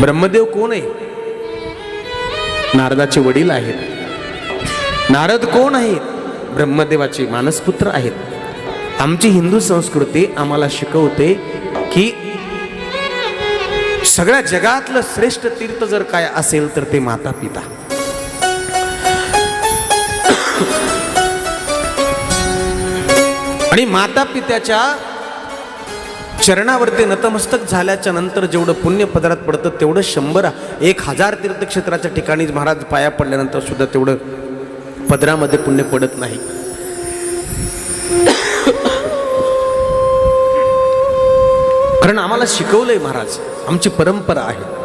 ब्रह्मदेव कोण आहे? नारदाचे वडील आहेत. नारद कोण आहेत? ब्रह्मदेवाचे मानसपुत्र आहेत. आमची हिंदू संस्कृती आम्हाला शिकवते की सगळ्या जगातलं श्रेष्ठ तीर्थ जर काय असेल तर ते माता पिता आणि माता पित्याच्या चरणावरती नतमस्तक झाल्याच्यानंतर जेवढं पुण्य पदरात पडतं तेवढं शंभर एक हजार तीर्थक्षेत्राच्या ठिकाणी महाराज पाया पडल्यानंतर सुद्धा तेवढं पदरामध्ये पुण्य पडत नाही. कारण आम्हाला शिकवलंय महाराज आमची परंपरा आहे.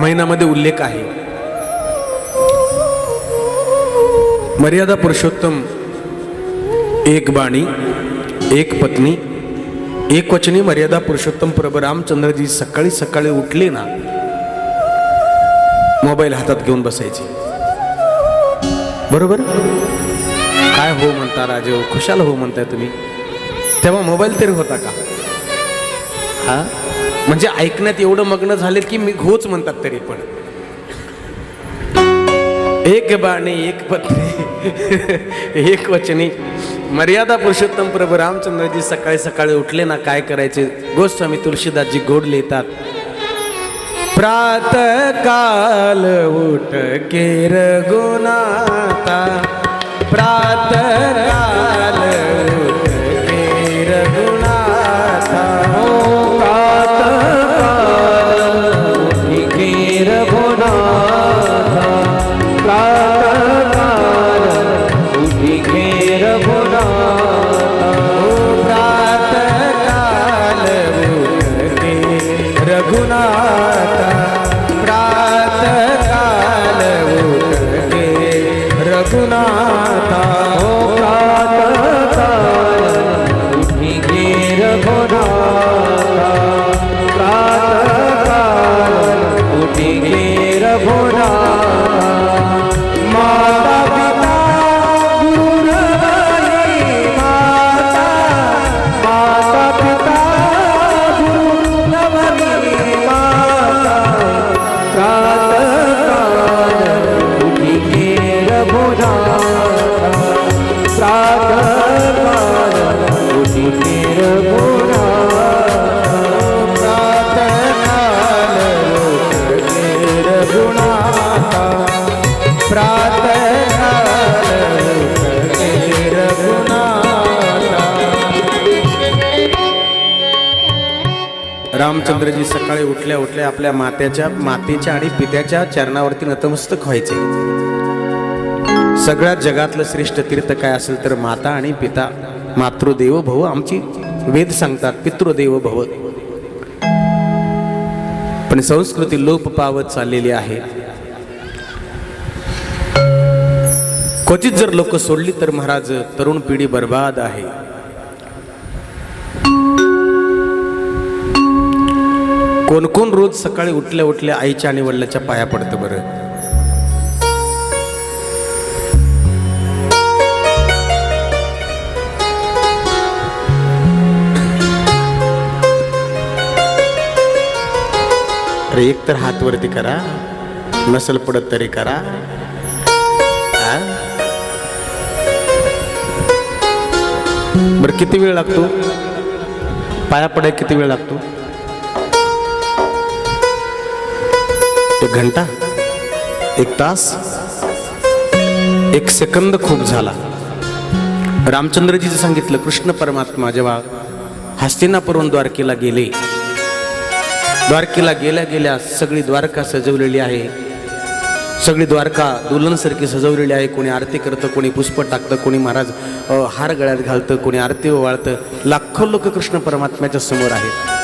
रामायणामध्ये उल्लेख आहे. मर्यादा पुरुषोत्तम एक बाणी एक पत्नी एक वचनी मर्यादा पुरुषोत्तम प्रभ रामचंद्रजी सकाळी सकाळी उठले ना मोबाईल हातात घेऊन बसायचे. बरोबर? काय हो म्हणता राजे हो? खुशाल हो म्हणताय तुम्ही. तेव्हा मोबाईल तरी होता का? हा? म्हणजे ऐकण्यात एवढं मग्न झाले की मी घोच म्हणतात तरी पण. एक बाणी एक पत्नी एक वचनी. मर्यादा पुरुषोत्तम प्रभू रामचंद्रजी सकाळी सकाळी उठले ना काय करायचे? गोस्वामी तुळशीदासजी गोड लिहितात. प्रात काल उठ के रघुनाथा प्रात काल के रामचंद्रजी सकाळी उठल्या उठल्या आपल्या मात्याच्या मातेच्या आणि पित्याच्या चरणावरती नतमस्तक व्हायचे. सगळ्यात जगातलं श्रेष्ठ तीर्थ काय असेल तर माता आणि पिता मातृदेव भव आमची वेद सांगतात पितृदेव भव. पण संस्कृती लोप पावत चाललेली आहे. क्वचित जर लोक सोडली तर महाराज तरुण पिढी बर्बाद आहे. कोण कोण रोज सकाळी उठल्या उठल्या आईच्या आणि वडिलाच्या पाया पडतं बरं? अरे एक तर हात वरती करा नसल पडत तरी करा. हा? बरं किती वेळ लागतो? पाया पडाय किती वेळ लागतो? एक घंटा एक तास एक सेकंद खूप झाला. रामचंद्रजीचं सांगितलं कृष्ण परमात्मा जेव्हा हस्तिनापुरून द्वारकेला गेले द्वारकेला गेल्या गेल्या सगळी द्वारका सजवलेली आहे. सगळी द्वारका दुल्हनसारखी सजवलेली आहे. कोणी आरती करतं कोणी पुष्प टाकतं कोणी महाराज हार गळ्यात घालतं कोणी आरती ओवाळतं. लाखो लोक कृष्ण परमात्म्याच्या समोर आहेत.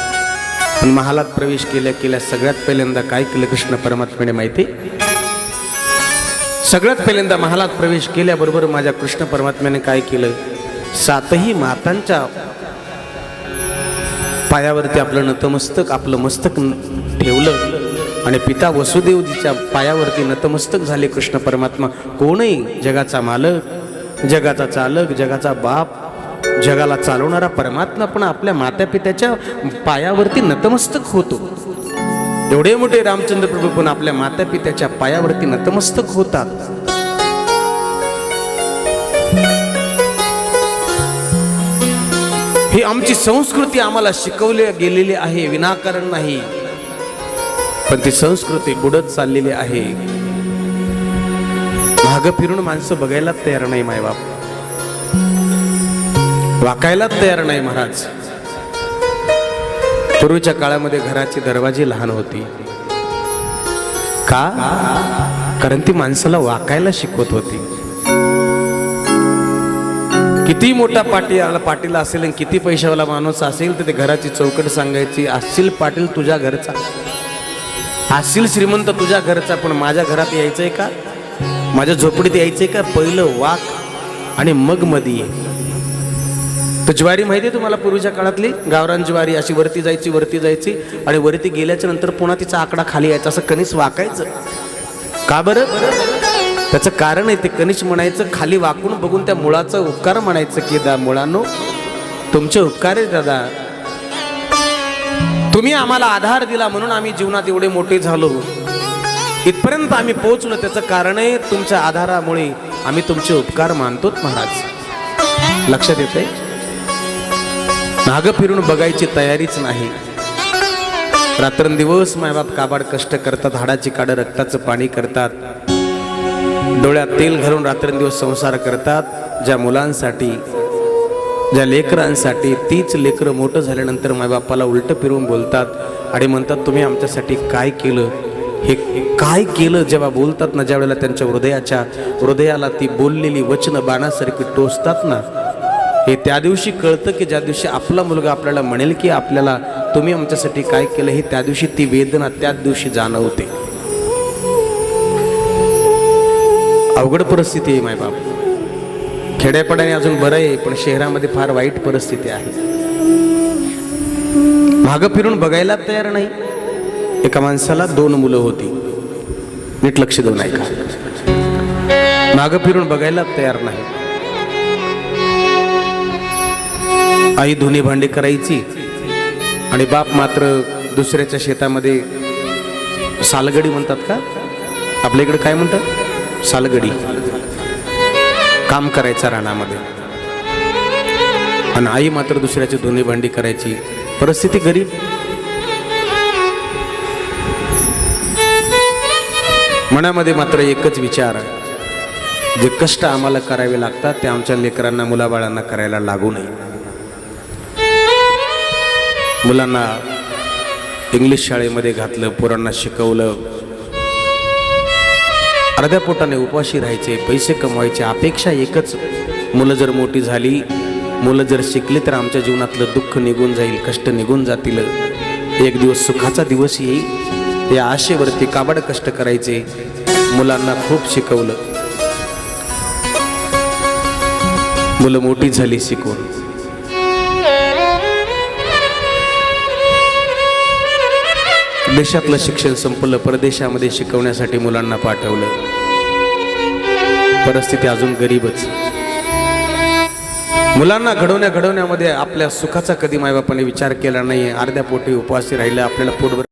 पण महालात प्रवेश केल्या केल्या सगळ्यात पहिल्यांदा काय केलं कृष्ण परमात्म्याने माहिती? सगळ्यात पहिल्यांदा महालात प्रवेश केल्याबरोबर माझ्या कृष्ण परमात्म्याने काय केलं? सातही मातांच्या पायावरती आपलं नतमस्तक आपलं मस्तक ठेवलं आणि पिता वसुदेवजीच्या पायावरती नतमस्तक झाले कृष्ण परमात्मा. कोणही जगाचा मालक जगाचा चालक जगाचा बाप जगाला चालवणारा परमात्मा पण आपल्या माता पित्याच्या पायावरती नतमस्तक होतो. एवढे मोठे रामचंद्र प्रभू पण आपल्या माता पित्याच्या पायावरती नतमस्तक होतात. ही आमची संस्कृती आम्हाला शिकवली गेलेली आहे विनाकारण नाही. पण ती संस्कृती बुडत चाललेली आहे. माग फिरून माणसं बघायला तयार नाही मायबाप. वाकायलाच तयार नाही महाराज. पूर्वीच्या काळामध्ये घराची दरवाजी लहान होती. का? कारण ती माणसाला वाकायला शिकवत होती. किती मोठा पाटी पाटील असेल आणि किती पैशावाला माणूस असेल तर ते घराची चौकट सांगायची असशील पाटील तुझ्या घरचा. असशील श्रीमंत तुझ्या घरचा पण माझ्या घरात यायचंय का? माझ्या झोपडीत यायचंय का? पहिलं वाक आणि मग मध्ये ये. तर ज्वारी माहिती आहे तुम्हाला पूर्वीच्या काळातली? गावरान ज्वारी अशी वरती जायची वरती जायची आणि वरती गेल्याच्यानंतर पुन्हा तिचा आकडा खाली यायचा असं कणीस वाकायचं. का बरं? त्याचं कारण आहे ते कनिष म्हणायचं खाली वाकून बघून त्या मुळाचा उपकार म्हणायचं की दा मुळांनो तुमचे उपकार आहे दादा. तुम्ही आम्हाला आधार दिला म्हणून आम्ही जीवनात एवढे मोठे झालो. इथपर्यंत आम्ही पोहोचलो त्याचं कारण आहे तुमच्या आधारामुळे आम्ही तुमचे उपकार मानतो महाराज. लक्षात येत आहे मागं फिरून बघायची तयारीच नाही. रात्रंदिवस मायबाप काबाड कष्ट करतात हाडाची काडं रक्ताचं पाणी करतात. डोळ्यात तेल घालून रात्रंदिवस संसार करतात. ज्या मुलांसाठी ज्या लेकरांसाठी तीच लेकरं मोठं झाल्यानंतर मायबापाला उलटं फिरवून बोलतात आणि म्हणतात तुम्ही आमच्यासाठी काय केलं? हे काय केलं जेव्हा बोलतात ना ज्या वेळेला त्यांच्या हृदयाच्या हृदयाला ती बोललेली वचनं बाणासारखी टोचतात ना हे त्या दिवशी कळतं की ज्या दिवशी आपला मुलगा आपल्याला म्हणेल की आपल्याला तुम्ही आमच्यासाठी काय केलं हे त्या दिवशी ती वेदना त्याच दिवशी जाणवते. अवघड परिस्थिती आहे मायबाप खेड्यापाड्याने अजून बरं आहे पण शहरामध्ये फार वाईट परिस्थिती आहे. मागं फिरून बघायला तयार नाही. एका माणसाला दोन मुलं होती. नीट लक्ष देऊन ऐका मागं फिरून बघायला तयार नाही. आई धुनी भांडी करायची आणि बाप मात्र दुसऱ्याच्या शेतामध्ये सालगडी म्हणतात का? आपल्या इकडे काय म्हणतात? सालगडी. काम करायचं रानामध्ये. आणि आई मात्र दुसऱ्याची धुनी भांडी करायची. परिस्थिती गरीब. मनामध्ये मात्र एकच विचार. जे कष्ट आम्हाला करावे लागतात ते आमच्या लेकरांना मुलाबाळांना करायला लागू नये. मुलांना इंग्लिश शाळेमध्ये घातलं पोरांना शिकवलं. अर्ध्या पोटाने उपाशी राहायचे पैसे कमवायचे अपेक्षा एकच. मुलं जर मोठी झाली मुलं जर शिकली तर आमच्या जीवनातलं दुःख निघून जाईल कष्ट निघून जातील. एक दिवस सुखाचा दिवस येईल. या आशेवरती काबाड कष्ट करायचे. मुलांना खूप शिकवलं. मुलं मोठी झाली शिकून. देशातलं शिक्षण संपलं परदेशामध्ये शिकवण्यासाठी मुलांना पाठवलं. परिस्थिती अजून गरीबच. मुलांना घडवण्या घडवण्यामध्ये आपल्या सुखाचा कधी मायबापाने विचार केला नाही अर्ध्या पोटी उपवासी राहिलं आपल्याला पोटभर